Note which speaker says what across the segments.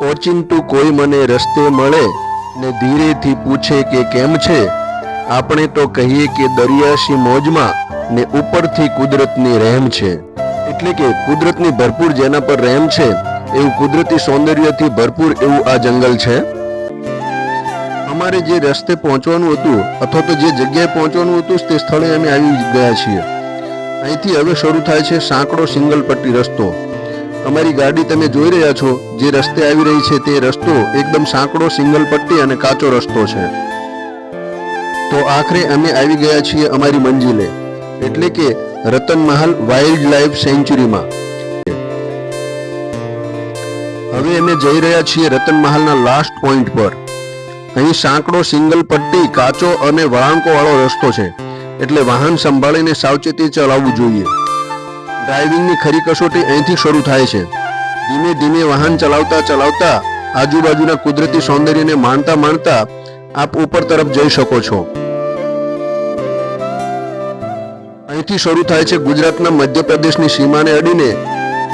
Speaker 1: ઓચિંતું કોઈ મને રસ્તે મળે ને ધીરેથી પૂછે કે કેમ છે? આપણે તો કહીએ કે દરિયાશી મોજમાં ને ઉપરથી કુદરતની રહેમ છે. એટલે કે કુદરતની ભરપૂર જેના પર રહેમ છે, એવું કુદરતી સૌંદર્યથી ભરપૂર એવું આ જંગલ છે? અમારે જે રસ્તે પહોંચવાનું હતું, અથવા તો જે જગ્યાએ પહોંચવાનું હતું, તે સ્થળે અમે આવી ગયા છીએ. અહીંથી હવે શરૂ થાય છે સાંકડો સિંગલ પટ્ટી રસ્તો. અમારી ગાડી તમે જોઈ રહ્યા છો. જે રસ્તે આવી રહી છે તે રસ્તો એકદમ સાંકડો, સિંગલ પટ્ટી અને કાચો રસ્તો છે. તો આખરે અમે આવી ગયા છીએ અમારી મંજિલે. એટલે કે રતન મહાલ વાઇલ્ડ લાઈફ સેન્ચુરીમાં. હવે અમે જઈ રહ્યા છીએ રતન મહાલના લાસ્ટ પોઈન્ટ પર. અહીં સાંકડો, સિંગલ પટ્ટી, કાચો અને વળાંકો વાળો રસ્તો છે. એટલે વાહન સંભાળીને સાવચેતી ચલાવવું જોઈએ. ડ્રાઇવિંગની ખરી કસોટી અહીંથી શરૂ થાય છે. ધીમે ધીમે વાહન ચલાવતા ચલાવતા આજુબાજુના કુદરતી સૌંદર્યને માણતા માણતા આપ ઉપર તરફ જઈ શકો છો. અહીંથી શરૂ થાય છે ગુજરાતના મધ્યપ્રદેશની સીમાને અડીને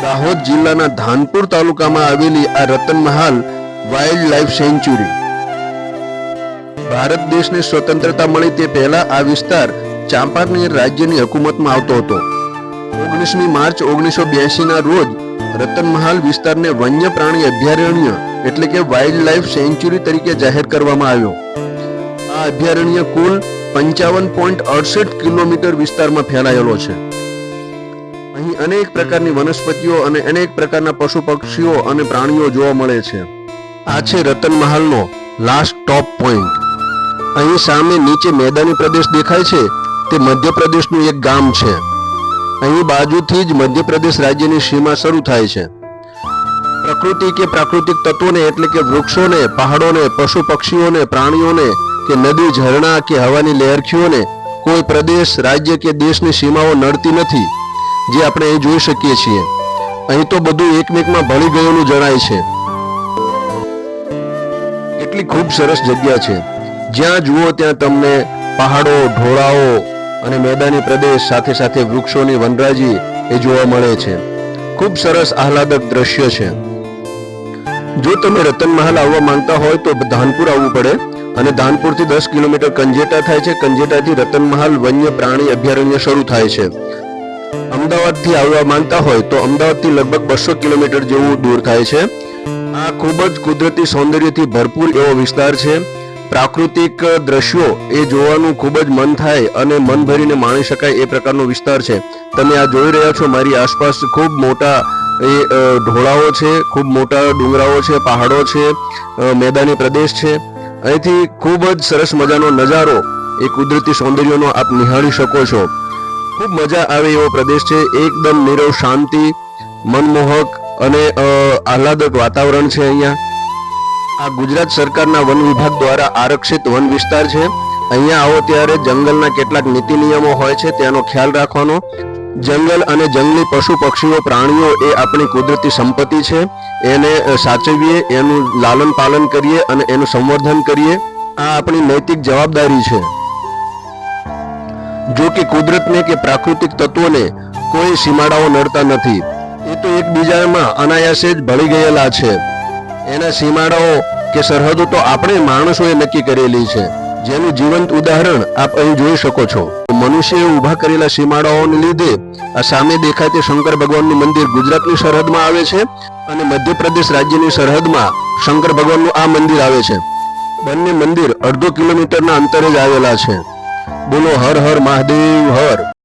Speaker 1: દાહોદ જિલ્લાના ધાનપુર તાલુકામાં આવેલી આ Ratanmahal wild life sanctuary. Bharat દેશને સ્વતંત્રતા મળી તે પહેલા આ વિસ્તાર ચાંપાનેર રાજ્યની હકુમતમાં આવતો હતો. ઓગણીસમી માર્ચ ઓગણીસો બ્યાસીના રોજ રતનમહાલ વિસ્તારને વન્ય પ્રાણી અભયારણ્ય એટલે કે વાઇલ્ડ લાઈફ સેન્ચ્યુરી તરીકે જાહેર કરવામાં આવ્યો. આ અભયારણ્ય કુલ પંચાવન પોઈન્ટ અડસઠ કિલોમીટર વિસ્તારમાં ફેલાયેલો છે. અહીં અનેક પ્રકારની વનસ્પતિઓ અને અનેક પ્રકારના પશુ પક્ષીઓ અને પ્રાણીઓ જોવા મળે છે. આ છે રતનમહાલનો લાસ્ટ ટોપ પોઈન્ટ અહીં સામે નીચે મેદાની પ્રદેશ દેખાય છે. તે મધ્યપ્રદેશનું એક ગામ છે. અહીં બાજુથી જ મધ્યપ્રદેશ રાજ્યની સીમા શરૂ થાય છે. પ્રકૃતિ કે પ્રાકૃતિક તત્વોને એટલે કે વૃક્ષોને, પહાડોને, પશુ પક્ષીઓને, પ્રાણીઓને કે નદી, ઝરણા કે હવાની લહેરખીઓને કોઈ પ્રદેશ, રાજ્ય કે દેશની સીમાઓ નડતી નથી, જે આપણે અહીં જોઈ શકીએ છીએ. અહીં તો બધું એકમેકમાં ભળી ગયેલું જણાય છે. એટલી ખૂબ સરસ જગ્યા છે. જ્યાં જુઓ ત્યાં તમને પહાડો, ઢોળાવો અને મેદાની પ્રદેશ સાથે સાથે વૃક્ષોની વનરાજી એ જોવા મળે છે. ખૂબ સરસ આહલાદક દ્રશ્ય છે. જો તમે રતન મહાલ આવવા માંગતા હોય તો ધાનપુર આવવું પડે અને ધાનપુરથી દસ કિલોમીટર કંજેટા થાય છે. કંજેટાથી રતન મહાલ વન્ય પ્રાણી અભયારણ્ય શરૂ થાય છે. અમદાવાદથી આવવા માંગતા હોય તો અમદાવાદથી લગભગ બસો કિલોમીટર જેવું દૂર થાય છે. આ ખૂબ જ કુદરતી સૌંદર્યથી ભરપૂર એવો વિસ્તાર છે. પ્રાકૃતિક દ્રશ્યો એ જોવાનું ખૂબ જ મન થાય અને મન ભરીને માણી શકાય એ પ્રકારનો વિસ્તાર છે. તમે આ જોઈ રહ્યા છો, મારી આસપાસ ખૂબ મોટા એ ઢોળાઓ છે, ખૂબ મોટા ડુંગરાઓ છે, પહાડો છે મેદાની પ્રદેશ છે. અહીંથી ખૂબ જ સરસ મજાનો નજારો એ કુદરતી સૌંદર્યનો આપ નિહાળી શકો છો. ખૂબ મજા આવે એવો પ્રદેશ છે. એકદમ નીરવ શાંતિ, મનમોહક અને આહલાદક વાતાવરણ છે અહીંયા. આ ગુજરાત સરકારના વન વિભાગ દ્વારા આરક્ષિત વન વિસ્તાર છે. અહીંયા આવો ત્યારે જંગલના કેટલાક નીતિ નિયમો હોય છે તેનો ખ્યાલ રાખવાનો. જંગલ અને જંગલી પશુ પક્ષીઓ, પ્રાણીઓ એ આપણી કુદરતી સંપત્તિ છે. એને સાચવીએ, એનું લાલન પાલન કરીએ અને એનું સંવર્ધન કરીએ. આ આપણી નૈતિક જવાબદારી છે. જો કે કુદરતને કે પ્રાકૃતિક તત્વોને કોઈ સીમાડાઓ નડતા નથી. એ તો એકબીજામાં અનાયાસે જ ભળી ગયેલા છે. એના સીમાડાઓ કે સરહદો તો આપણે માણસોએ નક્કી કરેલી છે. જેનું જીવંત ઉદાહરણ આપ અહીં જોઈ શકો છો. મનુષ્યએ ઊભા કરેલા સીમાડાઓને લીધે આ સામે દેખાતી શંકર ભગવાનનું મંદિર ગુજરાતની સરહદમાં આવે છે અને મધ્યપ્રદેશ રાજ્યની સરહદમાં શંકર ભગવાનનું આ મંદિર આવે છે. બંને મંદિર અડધો કિલોમીટરના અંતરે જ આવેલા છે. બોલો, હર હર મહાદેવ, હર.